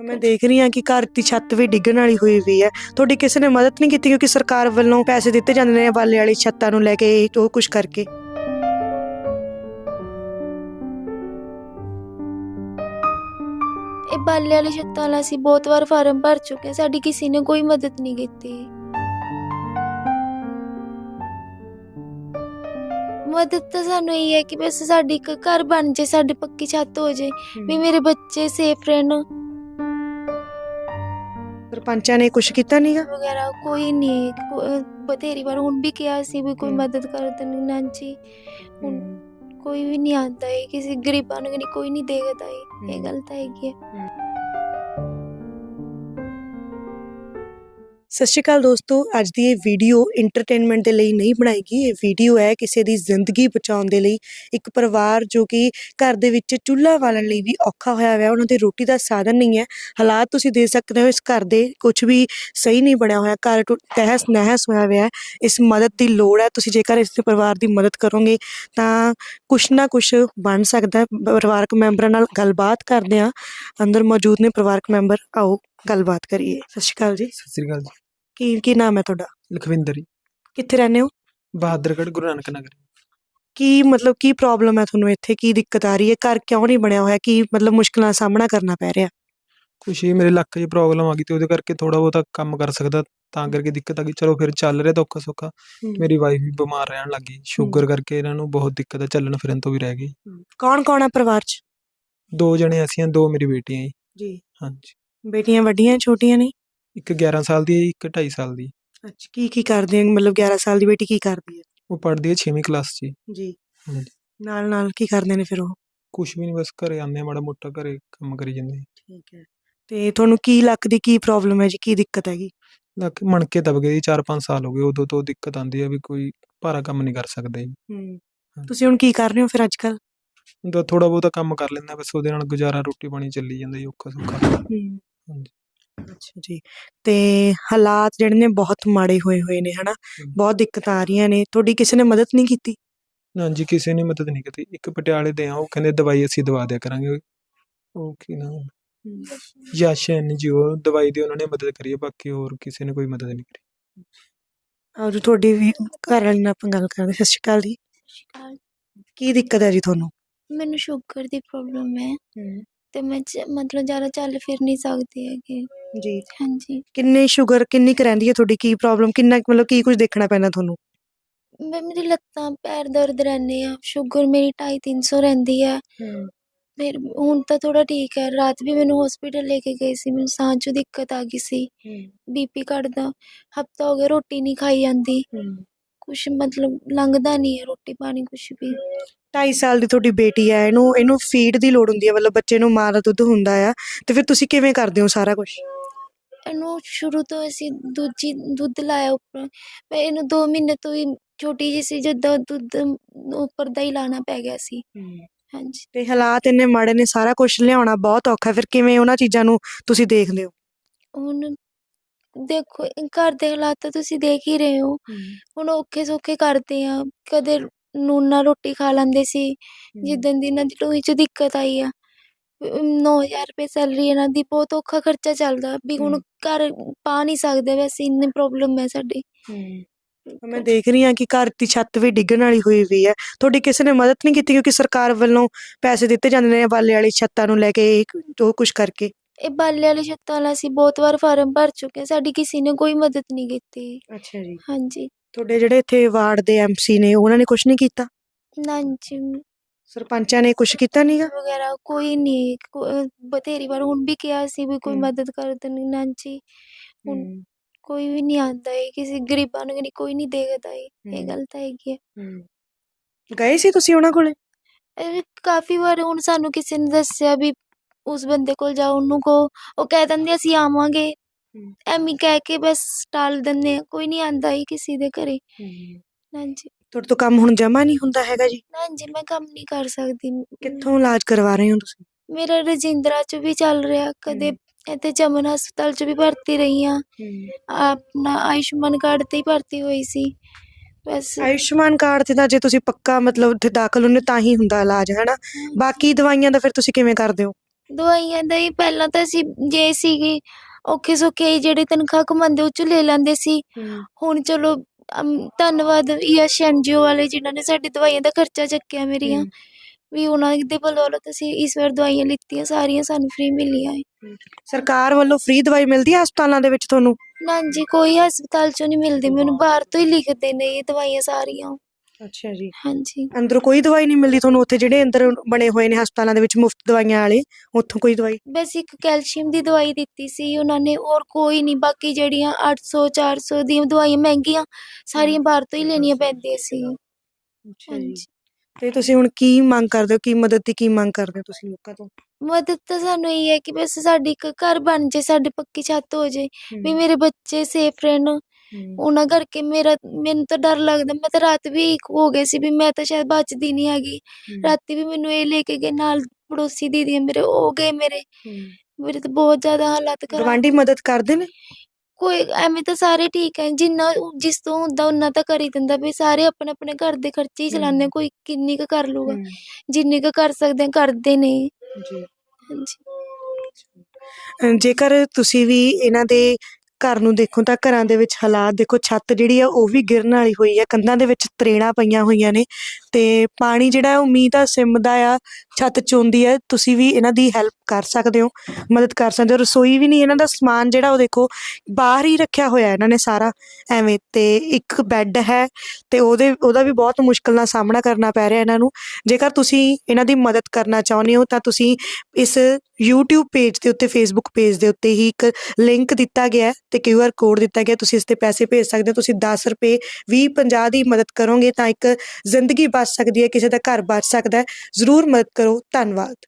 ਮੈਂ ਦੇਖ ਰਹੀ ਹਾਂ ਕਿ ਘਰ ਦੀ ਛੱਤ ਵੀ ਡਿੱਗਣ ਵਾਲੀ ਹੋਈ ਵੀ ਹੈ। ਤੁਹਾਡੀ ਕਿਸੇ ਨੇ ਮਦਦ ਨਹੀਂ ਕੀਤੀ ਕਿਉਂਕਿ ਸਰਕਾਰ ਵੱਲੋਂ ਪੈਸੇ ਦਿੱਤੇ ਜਾਂਦੇ ਨੇ ਬਾਲੇ ਵਾਲੀ ਛੱਤਾਂ ਨੂੰ ਲੈ ਕੇ ਉਹ ਕੁਝ ਕਰਕੇ। ਇਹ ਬਾਲੇ ਵਾਲੀ ਛੱਤਾਂ ਵਾਲਾ ਅਸੀਂ ਬਹੁਤ ਵਾਰ ਫਾਰਮ ਭਰ ਚੁੱਕੇ ਹਾਂ। ਸਾਡੀ ਕਿਸੇ ਨੇ ਕੋਈ ਮਦਦ ਨਹੀਂ ਕੀਤੀ। ਮਦਦ ਤਾਂ ਸਾਨੂੰ ਇਹ ਹੈ ਕਿ ਬਸ ਸਾਡੀ ਇੱਕ ਘਰ ਬਣ ਜੇ ਸਾਡੀ ਪੱਕੀ ਛੱਤ ਹੋ ਜੇ ਵੀ ਮੇਰੇ ਬੱਚੇ ਸੇਫ ਰਹਿਣ। ਸਰਪੰਚਾਂ ਨੇ ਕੁਝ ਕੀਤਾ ਨਹੀਂਗਾ ਵਗੈਰਾ ਕੋਈ ਨਹੀਂ। ਕੋ- ਬਥੇਰੀ ਵਾਰ ਹੁਣ ਵੀ ਕਿਹਾ ਸੀ ਵੀ ਕੋਈ ਹਮ। ਮਦਦ ਕਰ ਦੇਣੀ ਨਾ ਜੀ ਹੁਣ ਕੋਈ ਵੀ ਨਹੀਂ ਆਉਂਦਾ ਹੈ। ਕਿਸੇ ਗਰੀਬਾਂ ਨੂੰ ਨਹੀਂ ਕੋਈ ਨਹੀਂ ਦੇਖਦਾ ਹੈ। ਇਹ ਹਮ। ਗੱਲ ਤਾਂ ਹੈਗੀ ਹੈ। ਸਤਿ ਸ਼੍ਰੀ ਅਕਾਲ ਦੋਸਤੋ, ਅੱਜ ਦੀ ਇਹ ਵੀਡੀਓ ਐਂਟਰਟੇਨਮੈਂਟ ਦੇ ਲਈ ਨਹੀਂ ਬਣਾਈ ਗਈ ਇਹ ਵੀਡੀਓ ਹੈ ਕਿਸੇ ਦੀ ਜ਼ਿੰਦਗੀ ਬਚਾਉਣ ਦੇ ਲਈ। ਇੱਕ ਪਰਿਵਾਰ ਜੋ ਕਿ ਘਰ ਦੇ ਵਿੱਚ ਚੁੱਲ੍ਹਾ ਬਾਲਣ ਲਈ ਵੀ ਔਖਾ ਹੋਇਆ ਹੋਇਆ, ਉਹਨਾਂ ਦੇ ਰੋਟੀ ਦਾ ਸਾਧਨ ਨਹੀਂ ਹੈ। ਹਾਲਾਤ ਤੁਸੀਂ ਦੇਖ ਸਕਦੇ ਹੋ, ਇਸ ਘਰ ਦੇ ਕੁਝ ਵੀ ਸਹੀ ਨਹੀਂ ਬਣਿਆ ਹੋਇਆ। ਘਰ ਟੁ- ਤਹਿਸ ਨਹਿਸ ਹੋਇਆ ਹੋਇਆ ਇਸ ਮਦਦ ਦੀ ਲੋੜ ਹੈ। ਤੁਸੀਂ ਜੇਕਰ ਇਸ ਪਰਿਵਾਰ ਦੀ ਮਦਦ ਕਰੋਗੇ, ਤਾਂ ਕੁਛ ਨਾ ਕੁਛ ਬਣ ਸਕਦਾ ਹੈ। ਪਰਿਵਾਰਕ ਮੈਂਬਰਾਂ ਨਾਲ ਗੱਲਬਾਤ ਕਰਦੇ ਹਾਂ। ਅੰਦਰ ਮੌਜੂਦ ਨੇ ਪਰਿਵਾਰਕ ਮੈਂਬਰ। ਆਓ ਗੱਲਬਾਤ ਕਰੀਏ। ਸਤਿ ਸ਼੍ਰੀ ਅਕਾਲ ਜੀ। ਸਤਿ ਸ੍ਰੀ ਅਕਾਲ ਜੀ। ਕੀ ਕੀ ਨਾਮ ਹੈ ਤੁਹਾਡਾ? ਲਖਵਿੰਦਰ ਜੀ। ਕਿੱਥੇ ਰਹਿੰਦੇ ਹੋ? ਬਹਾਦਰਗੜ੍ਹ ਗੁਰੂ ਨਾਨਕ ਨਗਰ। ਕੀ ਮਤਲਬ ਕੀ ਪ੍ਰੋਬਲਮ ਹੈ ਤੁਹਾਨੂੰ ਇੱਥੇ? ਕੀ ਦਿੱਕਤ ਆ ਰਹੀ ਹੈ? ਘਰ ਕਿਉਂ ਨਹੀਂ ਬਣਿਆ ਹੋਇਆ? ਕੀ ਮਤਲਬ ਮੁਸ਼ਕਲਾਂ ਦਾ ਸਾਹਮਣਾ ਕਰਨਾ ਪੈ ਰਿਹਾ? ਕੁਛ ਹੀ ਮੇਰੇ ਲੱਕ 'ਚ ਪ੍ਰੋਬਲਮ ਆ ਗਈ ਤੇ ਉਹਦੇ ਕਰਕੇ ਥੋੜਾ ਬਹੁਤਾ ਕੰਮ ਕਰ ਸਕਦਾ ਤਾਂ ਕਰਕੇ ਦਿੱਕਤ ਆ ਗਈ। ਚਲੋ ਫਿਰ ਚੱਲ ਰਿਹਾ ਤਾਂ ਔਖਾ ਸੌਖਾ ਮੇਰੀ ਵਾਈਫ ਵੀ ਬਿਮਾਰ ਰਹਿਣ ਲੱਗੀ ਸ਼ੂਗਰ ਕਰਕੇ ਇਹਨਾਂ ਨੂੰ ਬਹੁਤ ਦਿੱਕਤ ਆ ਚੱਲਣ ਫਿਰਨ ਤੋਂ ਵੀ ਰਹਿ ਗਈ। ਕੌਣ ਕੌਣ ਹੈ ਪਰਿਵਾਰ 'ਚ? ਦੋ ਜਣੇ ਅਸੀਂ ਹਾਂ ਦੋ ਮੇਰੀ ਬੇਟੀਆਂ ਜੀ। ਜੀ। ਹਾਂਜੀ। ਬੇਟੀਆਂ ਵੱਡੀਆਂ ਛੋਟੀਆਂ ਨੇ ਇੱਕ 11 ਸਾਲ ਦੀ ਹੈ ਇੱਕ 2.5 ਸਾਲ ਦੀ। ਅੱਛਾ ਕੀ ਕੀ ਕਰਦੇ ਹੋ ਮਤਲਬ 11 ਸਾਲ ਦੀ ਬੇਟੀ ਕੀ ਕਰਦੀ ਹੈ? ਉਹ ਪੜ੍ਹਦੀ ਹੈ 6ਵੀਂ ਕਲਾਸ 'ਚ ਜੀ। ਜੀ। ਹਾਂਜੀ। ਨਾਲ ਨਾਲ ਕੀ ਕਰਦੇ ਨੇ ਫਿਰ ਉਹ? ਕੁਛ ਵੀ ਨਹੀਂ ਬਸ ਘਰੇ ਆਉਂਦੇ ਆ ਮਾੜਾ ਮੋਟਾ ਘਰੇ ਕੰਮ ਕਰੀ ਜਾਂਦੇ ਆ। ਠੀਕ ਹੈ। ਤੇ ਤੁਹਾਨੂੰ ਕੀ ਲੱਕ ਦੀ ਕੀ ਪ੍ਰੋਬਲਮ ਹੈ ਜੀ? ਕੀ ਦਿੱਕਤ ਹੈਗੀ? ਲੱਕ ਮਣਕੇ ਦਬ ਗਏ ਜੀ 4-5 ਸਾਲ ਹੋ ਗਏ। ਉਦੋਂ ਤੋਂ ਦਿੱਕਤ ਆਉਂਦੀ ਹੈ ਵੀ ਕੋਈ ਭਾਰਾ ਕੰਮ ਨਹੀਂ ਕਰ ਸਕਦੇ ਹੂੰ। ਤੁਸੀਂ ਹੁਣ ਕੀ ਕਰ ਰਹੇ ਹੋ ਫਿਰ ਅੱਜ ਕੱਲ ਉਦੋਂ ਥੋੜਾ ਬਹੁਤਾ ਕੰਮ ਕਰ ਲੈਂਦਾ ਬਸ ਉਹਦੇ ਨਾਲ ਗੁਜ਼ਾਰਾ ਰੋਟੀ ਪਾਣੀ ਚੱਲੀ ਜਾਂਦਾ ਜੀ ਔਖਾ ਸੌਖਾ ਹੂੰ। ਹਾਂਜੀ। ਅੱਛਾ ਜੀ ਤੇ ਹਾਲਾਤ ਜਿਹੜੇ ਨੇ ਬਹੁਤ ਮਾੜੇ ਹੋਏ ਹੋਏ ਨੇ ਹਨਾ? ਬਹੁਤ ਦਿੱਕਤਾਂ ਆ ਰਹੀਆਂ ਨੇ। ਤੁਹਾਡੀ ਕਿਸੇ ਨੇ ਮਦਦ ਨਹੀਂ ਕੀਤੀ? ਹਾਂਜੀ ਕਿਸੇ ਨੇ ਮਦਦ ਨਹੀਂ ਕੀਤੀ। ਇੱਕ ਪਟਿਆਲੇ ਦੇ ਆ ਉਹ ਕਹਿੰਦੇ ਦਵਾਈ ਅਸੀਂ ਦਵਾ ਦਿਆ ਕਰਾਂਗੇ। ਉਹ ਕੀ ਨਾਮ? ਯਸ਼ ਐਨਜੀਓ ਦਵਾਈ ਦੀ ਉਹਨਾਂ ਨੇ ਮਦਦ ਕਰੀ ਹੈ ਬਾਕੀ ਹੋਰ ਕਿਸੇ ਨੇ ਕੋਈ ਮਦਦ ਨਹੀਂ ਕਰੀ। ਔਰ ਤੁਹਾਡੀ ਵੀ ਘਰ ਵਾਲੀ ਨਾਲ ਆਪਾਂ ਗੱਲ ਕਰਦੇ ਸਤਿ ਸ਼੍ਰੀ ਅਕਾਲ ਜੀ। ਕੀ ਦਿੱਕਤ ਹੈ ਜੀ ਤੁਹਾਨੂੰ? ਮੈਨੂੰ ਸ਼ੂਗਰ ਦੀ ਪ੍ਰੋਬਲਮ ਹੈ। ਤੇ ਮੈਂ ਮਤਲਬ ਜ਼ਿਆਦਾ ਚੱਲ ਫਿਰ ਨਹੀਂ ਸਕਦੀ ਹੈਗੀ। ਜੀ। ਹਾਂਜੀ। ਕਿੰਨੀ ਸ਼ੂਗਰ ਕਿੰਨੀ ਕੁ ਰਹਿੰਦੀ ਹੈ ਤੁਹਾਡੀ? ਕੀ ਪ੍ਰੋਬਲਮ ਕਿੰਨਾ ਕੁ ਮਤਲਬ ਕੀ ਕੁਝ ਦੇਖਣਾ ਪੈਂਦਾ ਤੁਹਾਨੂੰ? ਮੈਂ ਮੇਰੀ ਲੱਤਾਂ ਪੈਰ ਦਰਦ ਰਹਿੰਦੇ ਆ। ਸ਼ੂਗਰ ਮੇਰੀ 2.5 300 ਰਹਿੰਦੀ ਹੈ। ਫਿਰ ਹੁਣ ਤਾਂ ਥੋੜਾ ਠੀਕ ਹੈ। ਰਾਤ ਵੀ ਮੈਨੂੰ ਹਸਪੀਟਲ ਲੈ ਕੇ ਗਏ ਸੀ। ਮੈਨੂੰ ਸਾਹ 'ਚ ਦਿੱਕਤ ਆ ਗਈ ਸੀ। ਬੀਪੀ ਘਟਦਾ ਹਫਤਾ ਹੋ ਗਿਆ ਰੋਟੀ ਨਹੀਂ ਖਾਈ ਜਾਂਦੀ। ਕੁਛ ਮਤਲਬ ਲੰਘਦਾ ਨਹੀਂ ਹੈ ਰੋਟੀ ਪਾਣੀ ਕੁਛ ਵੀ। 2.5 ਸਾਲ ਦੀ ਤੁਹਾਡੀ ਬੇਟੀ ਹੈ ਇਹਨੂੰ ਇਹਨੂੰ ਫੀਡ ਦੀ ਲੋੜ ਹੁੰਦੀ ਹੈ ਮਤਲਬ ਬੱਚੇ ਨੂੰ ਮਾਂ ਦਾ ਦੁੱਧ ਹੁੰਦਾ ਆ। ਤੇ ਫਿਰ ਤੁਸੀਂ ਕਿਵੇਂ ਕਰਦੇ ਹੋ ਸਾਰਾ ਕੁਝ ਇਹਨੂੰ ਸ਼ੁਰੂ ਤੋਂ ਅਸੀਂ ਦੂਜੀ ਦੁੱਧ ਲਾਇਆ ਉੱਪਰ। ਮੈਂ ਇਹਨੂੰ 2 ਮਹੀਨੇ ਤੋਂ ਹੀ ਛੋਟੀ ਜਿਹੀ ਸੀ ਜਦੋਂ ਦੁੱਧ ਉੱਪਰ ਦਾ ਹੀ ਲਾਣਾ ਪੈ ਗਿਆ ਸੀ। ਹਾਂਜੀ। ਤੇ ਹਾਲਾਤ ਇੰਨੇ ਮਾੜੇ ਨੇ ਸਾਰਾ ਕੁਝ ਲਿਆਉਣਾ ਬਹੁਤ ਔਖਾ ਫਿਰ ਕਿਵੇਂ ਉਹਨਾਂ ਚੀਜ਼ਾਂ ਨੂੰ ਤੁਸੀਂ ਦੇਖਦੇ ਹੋ? ਹੁਣ ਦੇਖੋ ਘਰ ਦੇ ਹਾਲਾਤ ਤਾਂ ਤੁਸੀਂ ਦੇਖ ਹੀ ਰਹੇ ਹੋ। ਹੁਣ ਔਖੇ ਸੌਖੇ ਕਰਦੇ ਆ ਕਦੇ ਨੂਨ ਨਾਲ ਰੋਟੀ ਖਾ ਲੈਂਦੇ ਸੀ। ਜਿੱਦਣ ਦੀ ਇਹਨਾਂ ਦੀ ਟੋਈ 'ਚ ਦਿੱਕਤ ਆਈ ਆ 9000 ਰੁਪਏ ਸੈਲਰੀ ਇਹਨਾਂ ਦੀ ਬਹੁਤ ਔਖਾ ਖਰਚਾ ਚੱਲਦਾ ਵੀ ਹੁਣ। ਘਰ ਪਾ ਨਹੀਂ ਸਕਦੇ ਵੈਸੇ ਇੰਨੀ ਪ੍ਰੋਬਲਮ ਹੈ ਸਾਡੀ। ਮੈਂ ਦੇਖ ਰਹੀ ਹਾਂ ਕਿ ਘਰ ਦੀ ਛੱਤ ਵੀ ਡਿੱਗਣ ਵਾਲੀ ਹੋਈ ਵੀ ਹੈ। ਤੁਹਾਡੀ ਕਿਸੇ ਨੇ ਮਦਦ ਨਹੀਂ ਕੀਤੀ ਕਿਉਂਕਿ ਸਰਕਾਰ ਵੱਲੋਂ ਪੈਸੇ ਦਿੱਤੇ ਜਾਂਦੇ ਨੇ ਬਾਲੇ ਵਾਲੀ ਛੱਤਾਂ ਨੂੰ ਲੈ ਕੇ ਉਹ ਕੁਝ ਕਰਕੇ? ਇਹ ਬਾਲੇ ਵਾਲੀ ਛੱਤਾਂ ਵਾਲਾ ਅਸੀਂ ਬਹੁਤ ਵਾਰ ਫਾਰਮ ਭਰ ਚੁੱਕੇ ਹਾਂ ਸਾਡੀ ਕਿਸੇ ਨੇ ਕੋਈ ਮਦਦ ਨਹੀਂ ਕੀਤੀ। ਅੱਛਾ ਜੀ। ਹਾਂਜੀ। ਤੁਹਾਡੇ ਜਿਹੜੇ ਇੱਥੇ ਵਾਰਡ ਦੇ ਐਮਸੀ ਨੇ ਉਹਨਾਂ ਨੇ ਕੁਝ ਨਹੀਂ ਕੀਤਾ? ਨਾ ਜੀ ਸਰਪੰਚਾਂ ਨੇ ਕੁਝ ਕੀਤਾ ਨਹੀਂਗਾ ਵਗੈਰਾ ਕੋਈ ਨਹੀਂ। ਕੋ- ਬਥੇਰੀ ਵਾਰ ਹੁਣ ਵੀ ਕਿਹਾ ਸੀ ਵੀ ਕੋਈ ਹਮ। ਮਦਦ ਕਰ ਦੇਣੀ। ਨਾ ਜੀ ਹੁਣ ਕੋਈ ਵੀ ਨਹੀਂ ਆਉਂਦਾ ਹੈ ਕਿਸੇ ਗਰੀਬਾਂ ਨੂੰ ਨਹੀਂ ਕੋਈ ਨਹੀਂ ਦੇਖਦਾ ਹੈ ਇਹ ਹਮ। ਗੱਲ ਤਾਂ ਹੈਗੀ ਹੈ। ਗਏ ਸੀ ਤੁਸੀਂ ਉਹਨਾਂ ਕੋਲੇ? ਇਹ ਕਾਫੀ ਵਾਰ ਹੁਣ ਸਾਨੂੰ ਕਿਸੇ ਨੇ ਦੱਸਿਆ ਵੀ ਉਸ ਬੰਦੇ ਕੋਲ ਜਾਓ ਉਹਨੂੰ ਕੋ ਉਹ ਕਹਿ ਦਿੰਦੇ ਅਸੀਂ ਆਵਾਂਗੇ। ਐਵੇਂ ਕਹਿ ਕੇ ਬਸ ਟਾਲ ਦਿੰਦੇ ਆ ਕੋਈ ਨਹੀਂ ਆਂਦਾ ਹੀ ਕਿਸੇ ਦੇ ਘਰੇ। ਹਾਂਜੀ। ਤੁਹਾਡੇ ਤੋਂ ਕੰਮ ਹੁਣ ਜਮਾ ਨਹੀਂ ਹੁੰਦਾ ਹੈਗਾ ਜੀ? ਹਾਂਜੀ ਮੈਂ ਕੰਮ ਨਹੀਂ ਕਰ ਸਕਦੀ। ਕਿੱਥੋਂ ਇਲਾਜ ਕਰਵਾ ਰਹੇ ਹੋ ਤੁਸੀਂ? ਮੇਰਾ ਰਜਿੰਦਰਾ ਚ ਵੀ ਚੱਲ ਰਿਹਾ ਕਦੇ ਇੱਥੇ ਜਮਨ ਹਸਪਤਾਲ ਚ ਵੀ ਭਰਤੀ ਰਹੀ ਹਾਂ। ਆਪਣਾ ਆਯੁਸ਼ਮਾਨ ਕਾਰਡ ਤੇ ਹੀ ਭਰਤੀ ਹੋਈ ਸੀ। ਬਸ ਆਯੁਸ਼ਮਾਨ ਕਾਰਡ ਤੇ ਤਾਂ ਜੇ ਤੁਸੀਂ ਪੱਕਾ ਮਤਲਬ ਉੱਥੇ ਦਾਖਲ ਹੁੰਦੇ ਤਾਂ ਹੀ ਹੁੰਦਾ ਇਲਾਜ ਹੈਨਾ? ਬਾਕੀ ਦਵਾਈਆਂ ਦਾ ਫਿਰ ਤੁਸੀਂ ਕਿਵੇਂ ਕਰਦੇ ਹੋ? ਦਵਾਈਆਂ ਦਾ ਹੀ ਪਹਿਲਾਂ ਤਾਂ ਅਸੀਂ ਜੇ ਸੀਗੇ ਔਖੇ ਸੌਖੇ ਜਿਹੜੇ ਤਨਖਾਹ ਕਮਾਉਂਦੇ ਉਹ ਚੋਂ ਲੈ ਲੈਂਦੇ ਸੀ। ਹੁਣ ਚਲੋ ਅਮ, ਧੰਨਵਾਦ ਯਸ਼ ਐਨਜੀਓ ਵਾਲੇ ਜਿਨ੍ਹਾਂ ਨੇ ਸਾਡੀ ਦਵਾਈਆਂ ਦਾ ਖਰਚਾ ਚੱਕਿਆ ਮੇਰੀਆਂ। ਵੀ ਉਹਨਾਂ ਦੇ ਬਦੌਲਤ ਅਸੀਂ ਇਸ ਵਾਰ ਦਵਾਈਆਂ ਲਿੱਤੀਆਂ ਸਾਰੀਆਂ ਸਾਨੂੰ ਫ੍ਰੀ ਮਿਲੀਆਂ ਏ ਸਰਕਾਰ ਵੱਲੋਂ ਫ੍ਰੀ ਦਵਾਈ ਮਿਲਦੀ ਹੈ ਹਸਪਤਾਲਾਂ ਦੇ ਵਿੱਚ ਤੁਹਾਨੂੰ? ਨਾ ਜੀ ਕੋਈ ਹਸਪਤਾਲ ਚੋਂ ਨਹੀਂ ਮਿਲਦੀ। ਮੈਨੂੰ ਬਾਹਰ ਤੋਂ ਹੀ ਲਿਖਦੇ ਨੇ ਇਹ ਦਵਾਈਆਂ ਸਾਰੀਆਂ। ਅੱਛਾ ਜੀ। ਹਾਂਜੀ। ਅੰਦਰੋਂ ਕੋਈ ਦਵਾਈ ਨਹੀਂ ਮਿਲਦੀ ਤੁਹਾਨੂੰ ਉੱਥੇ ਜਿਹੜੇ ਅੰਦਰ ਬਣੇ ਹੋਏ ਨੇ ਹਸਪਤਾਲਾਂ ਦੇ ਵਿੱਚ ਮੁਫਤ ਦਵਾਈਆਂ ਵਾਲੇ ਉੱਥੋਂ ਕੋਈ ਦਵਾਈ? ਬਸ ਇੱਕ ਕੈਲਸ਼ੀਅਮ ਦੀ ਦਵਾਈ ਦਿੱਤੀ ਸੀ ਉਹਨਾਂ ਨੇ ਹੋਰ ਕੋਈ ਨਹੀਂ ਬਾਕੀ ਜਿਹੜੀਆਂ 800 400 ਦੀਆਂ ਦਵਾਈਆਂ ਮਹਿੰਗੀਆਂ ਸਾਰੀਆਂ ਬਾਹਰ ਤੋਂ ਹੀ ਲੈਣੀਆਂ ਪੈਂਦੀਆਂ ਸੀ। ਹਾਂਜੀ। ਤੇ ਤੁਸੀਂ ਹੁਣ ਕੀ ਮੰਗ ਕਰਦੇ ਹੋ? ਕੀ ਮਦਦ ਦੀ ਕੀ ਮੰਗ ਕਰਦੇ ਹੋ ਤੁਸੀਂ ਲੋਕਾਂ ਤੋਂ? ਮਦਦ ਤਾਂ ਸਾਨੂੰ ਇਹ ਹੈ ਕਿ ਬਸ ਸਾਡੀ ਇੱਕ ਘਰ ਬਣ ਜੇ ਸਾਡੀ ਪੱਕੀ ਛੱਤ ਹੋ ਜੇ ਵੀ ਮੇਰੇ ਬੱਚੇ ਸੇਫ ਰਹਿਣ। ਉਹਨਾਂ ਕਰਕੇ ਮੇਰਾ ਮੈਨੂੰ ਤਾਂ ਡਰ ਲੱਗਦਾ ਮੈਂ ਤਾਂ ਰਾਤ ਵੀ ਇੱਕ ਹੋ ਗਈ ਸੀ ਵੀ ਮੈਂ ਤਾਂ ਸ਼ਾਇਦ ਬਚਦੀ ਨਹੀਂ ਹੈਗੀ। ਰਾਤੀ ਵੀ ਮੈਨੂੰ ਇਹ ਲੈ ਕੇ ਗਏ ਨਾਲ ਪੜੋਸੀ ਦੀਦੀਆਂ ਮੇਰੇ ਉਹ ਗਏ ਮੇਰੇ। ਮੇਰੇ ਤਾਂ ਬਹੁਤ ਜ਼ਿਆਦਾ ਹਾਲਾਤ ਖਰਾਬ ਗਵਾਂਢੀ ਮਦਦ ਕਰਦੇ ਨੇ? ਕੋਈ ਐਵੇਂ ਤਾਂ ਸਾਰੇ ਠੀਕ ਹੈ ਜਿੰਨਾ ਉਹ- ਜਿਸ ਤੋਂ ਹੁੰਦਾ ਉਹਨਾਂ ਤਾਂ ਕਰ ਹੀ ਦਿੰਦਾ ਵੀ ਸਾਰੇ ਆਪਣੇ ਆਪਣੇ ਘਰ ਦੇ ਖਰਚੇ ਹੀ ਚਲਾਉਂਦੇ। ਕੋਈ ਕਿੰਨੀ ਕੁ ਕਰ ਲੂਗਾ ਜਿੰਨੀ ਕੁ ਕਰ ਸਕਦੇ ਆ ਕਰਦੇ ਨੇ। ਜੀ। ਹਾਂਜੀ। ਜੇਕਰ ਤੁਸੀਂ ਵੀ ਇਹਨਾਂ ਦੇ ਘਰ ਨੂੰ ਦੇਖੋ ਤਾਂ ਘਰਾਂ ਦੇ ਵਿੱਚ ਹਾਲਾਤ ਦੇਖੋ, ਛੱਤ ਜਿਹੜੀ ਆ ਉਹ ਵੀ ਗਿਰਨ ਵਾਲੀ ਹੋਈ ਆ, ਕੰਧਾਂ ਦੇ ਵਿੱਚ ਤਰੇੜਾਂ ਪਈਆਂ ਹੋਈਆਂ ਨੇ ਤੇ ਪਾਣੀ ਜਿਹੜਾ ਉਹ ਮੀਂਹ ਦਾ ਸਿਮਦਾ ਆ, ਛੱਤ ਚੋਂਦੀ ਹੈ ਤੁਸੀਂ ਵੀ ਇਹਨਾਂ ਦੀ ਹੈਲਪ ਕਰ ਸਕਦੇ ਹੋ, ਮਦਦ ਕਰ ਸਕਦੇ ਹੋ। ਰਸੋਈ ਵੀ ਨਹੀਂ, ਇਹਨਾਂ ਦਾ ਸਮਾਨ ਜਿਹੜਾ ਉਹ ਦੇਖੋ, ਬਾਹਰ ਹੀ ਰੱਖਿਆ ਹੋਇਆ ਇਹਨਾਂ ਨੇ ਸਾਰਾ। ਐਵੇਂ ਤੇ ਇੱਕ ਬੈੱਡ ਹੈ ਤੇ ਉਹਦੇ, ਉਹਦਾ ਵੀ ਬਹੁਤ ਮੁਸ਼ਕਲ ਨਾਲ ਸਾਹਮਣਾ ਕਰਨਾ ਪੈ ਰਿਹਾ ਇਹਨਾਂ ਨੂੰ। ਜੇਕਰ ਤੁਸੀਂ ਇਹਨਾਂ ਦੀ ਮਦਦ ਕਰਨਾ ਚਾਹੁੰਦੇ ਹੋ, ਤਾਂ ਤੁਸੀਂ ਇਸ YouTube ਪੇਜ ਦੇ ਉੱਤੇ, Facebook ਪੇਜ ਦੇ ਉੱਤੇ ਹੀ ਇੱਕ ਲਿੰਕ ਦਿੱਤਾ ਗਿਆ ਹੈ ਤੇ QR ਕੋਡ ਦਿੱਤਾ ਗਿਆ। ਤੁਸੀਂ ਇਸ ਤੇ ਪੈਸੇ ਭੇਜ ਸਕਦੇ ਹੋ। ਤੁਸੀਂ 10 ਰੁਪਏ 20 50 ਦੀ ਮਦਦ ਕਰੋਗੇ ਤਾਂ ਇੱਕ ਜ਼ਿੰਦਗੀ ਬਚ ਸਕਦੀ ਹੈ, ਕਿਸੇ ਦਾ ਘਰ ਬਚ ਸਕਦਾ ਹੈ। ਜ਼ਰੂਰ ਮਦਦ ਕਰੋ। ਧੰਨਵਾਦ।